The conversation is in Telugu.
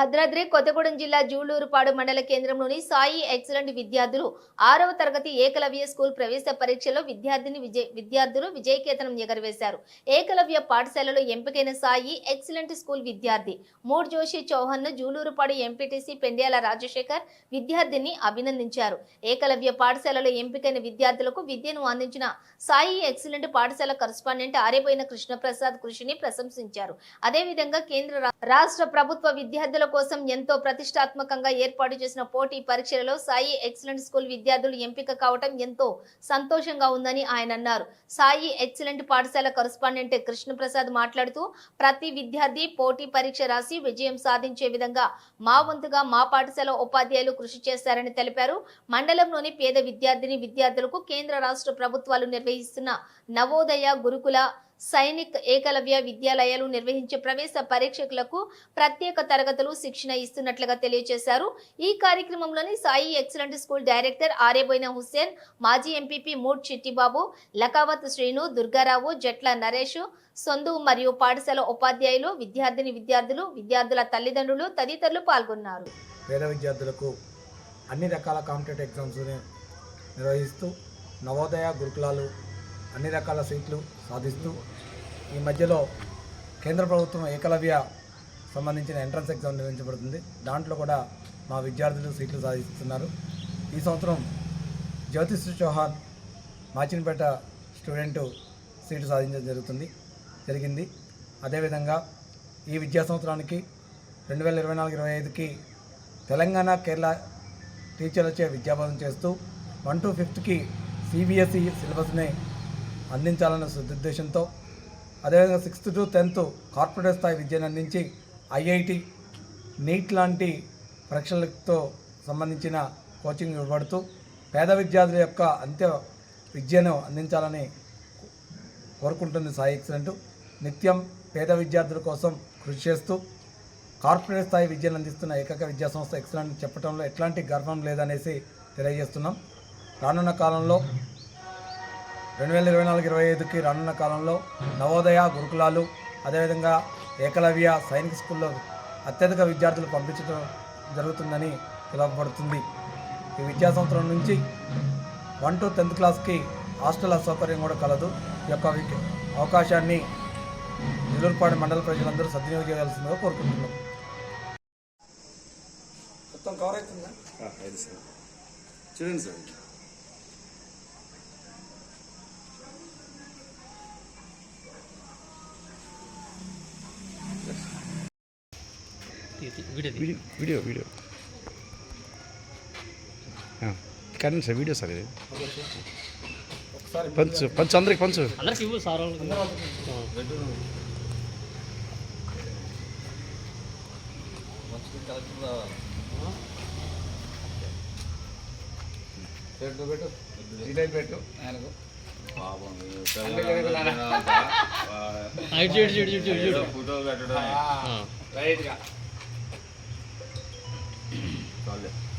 భద్రాద్రి కొత్తగూడెం జిల్లా జూలూరుపాడు మండల కేంద్రంలోని సాయి ఎక్సలెంట్ విద్యార్థులు ఆరవ తరగతి ఏకలవ్య స్కూల్ ప్రవేశ పరీక్షలో విద్యార్థిని విజయ్ విద్యార్థులు విజయకేతనం ఎగరవేశారు. ఏకలవ్య పాఠశాలలో ఎంపికైన సాయి ఎక్సలెంట్ స్కూల్ విద్యార్థి మూడ్ జోషి చౌహాన్ను జూలూరుపాడు ఎంపీటీసీ పెండ్యాల రాజశేఖర్ విద్యార్థిని అభినందించారు. ఏకలవ్య పాఠశాలలో ఎంపికైన విద్యార్థులకు విద్యను అందించిన సాయి ఎక్సలెంట్ పాఠశాల కరస్పాండెంట్ ఆరేపోయిన కృష్ణప్రసాద్ కృషిని ప్రశంసించారు. అదేవిధంగా కేంద్ర రాష్ట్ర ప్రభుత్వ విద్యార్థుల కోసం ఎంతో ప్రతిష్టాత్మకంగా ఏర్పాటు చేసిన పోటీ పరీక్షలలో సాయి ఎక్సలెంట్ స్కూల్ విద్యార్థులు ఎంపిక కావటం ఎంతో సంతోషంగా ఉందని ఆయన అన్నారు. సాయి ఎక్సలెంట్ పాఠశాల కరస్పాండెంట్ కృష్ణప్రసాద్ మాట్లాడుతూ ప్రతి విద్యార్థి పోటీ పరీక్ష రాసి విజయం సాధించే విధంగా మా వంతుగా మా పాఠశాల ఉపాధ్యాయులు కృషి చేశారని తెలిపారు. మండలంలోని పేద విద్యార్థిని విద్యార్థులకు కేంద్ర రాష్ట్ర ప్రభుత్వాలు నిర్వహిస్తున్న నవోదయ గురుకుల సైనిక్ ఏకలవ్య విద్యాలయాలు నిర్వహించే ప్రవేశ పరీక్షకులకు ప్రత్యేక తరగతులు శిక్షణ ఇస్తున్నట్లుగా తెలియజేశారు. ఈ కార్యక్రమంలోని Sai excellent school director Aryaboina Hussain మాజీ ఎంపీపీ మూడ్ చిట్టిబాబు లకావత్ శ్రీను దుర్గారావు జట్ల నరేష్ సొందు మరియు పాఠశాల ఉపాధ్యాయులు విద్యార్థిని విద్యార్థులు విద్యార్థుల తల్లిదండ్రులు తదితరులు పాల్గొన్నారు. పేద విద్యార్థులకు అన్ని రకాల కాంపిటేటివ్ ఎగ్జామ్స్ నిర్వహిస్తూ నవోదయ గురుకులాలు అన్ని రకాల సీట్లు సాధిస్తూ ఈ మధ్యలో కేంద్ర ప్రభుత్వం ఏకలవ్య సంబంధించిన ఎంట్రన్స్ ఎగ్జామ్ నిర్వహించబడుతుంది. దాంట్లో కూడా మా విద్యార్థులు సీట్లు సాధిస్తున్నారు. ఈ సంవత్సరం జ్యోతిష్ చౌహాన్ మాచినపేట స్టూడెంట్ సీటు సాధించడం జరుగుతుంది జరిగింది. అదేవిధంగా ఈ విద్యా సంవత్సరానికి రెండు వేల ఇరవై నాలుగు ఇరవై ఐదుకి తెలంగాణ కేరళ టీచర్లచే విద్యాబోధన చేస్తూ వన్ టు ఫిఫ్త్కి సిబిఎస్ఈ సిలబస్ని అందించాలన్న సదుద్దేశంతో అదేవిధంగా సిక్స్త్ టు టెన్త్ కార్పొరేట్ స్థాయి విద్యను అందించి ఐఐటి నీట్ లాంటి పరీక్షలతో సంబంధించిన కోచింగ్ ఇవ్వబడుతూ పేద విద్యార్థుల యొక్క అంత్య విద్యను అందించాలని కోరుకుంటుంది సాయి ఎక్సలెంట్. నిత్యం పేద విద్యార్థుల కోసం కృషి చేస్తూ కార్పొరేట్ స్థాయి విద్యను అందిస్తున్న ఏకైక విద్యా సంస్థ ఎక్సలెంట్ చెప్పడంలో ఎట్లాంటి గర్వం లేదనేసి తెలియజేస్తున్నాం. రానున్న కాలంలో రెండు వేల ఇరవై నాలుగు ఇరవై ఐదుకి రానున్న కాలంలో నవోదయ గురుకులాలు అదేవిధంగా ఏకలవ్య సైనిక స్కూల్లో అత్యధిక విద్యార్థులు పంపించడం జరుగుతుందని తెలపబడుతుంది ఈ విద్యా సంవత్సరం నుంచి వన్ టు టెన్త్ క్లాస్కి హాస్టల్ సౌకర్యం కూడా కలదు. ఈ యొక్క అవకాశాన్ని నిలూరుపాడు మండల ప్రజలందరూ సద్వినియోగం చేయాల్సిందిగా కోరుకుంటున్నాం. మొత్తం కవర్ అవుతుందా? చూడండి సార్. వీడియో వీడియో వీడియో కానీ సార్ వీడియో సార్ ఇది పంచు పంచు అందరికి పంచు. పెట్టు పెట్టు పెట్టు ఆయనకు ఆ, ఇటు చూడు, చూడు, చూడు, చూడు, చూడు. ఫోటో పెట్టడం. రైట్గా yeterli.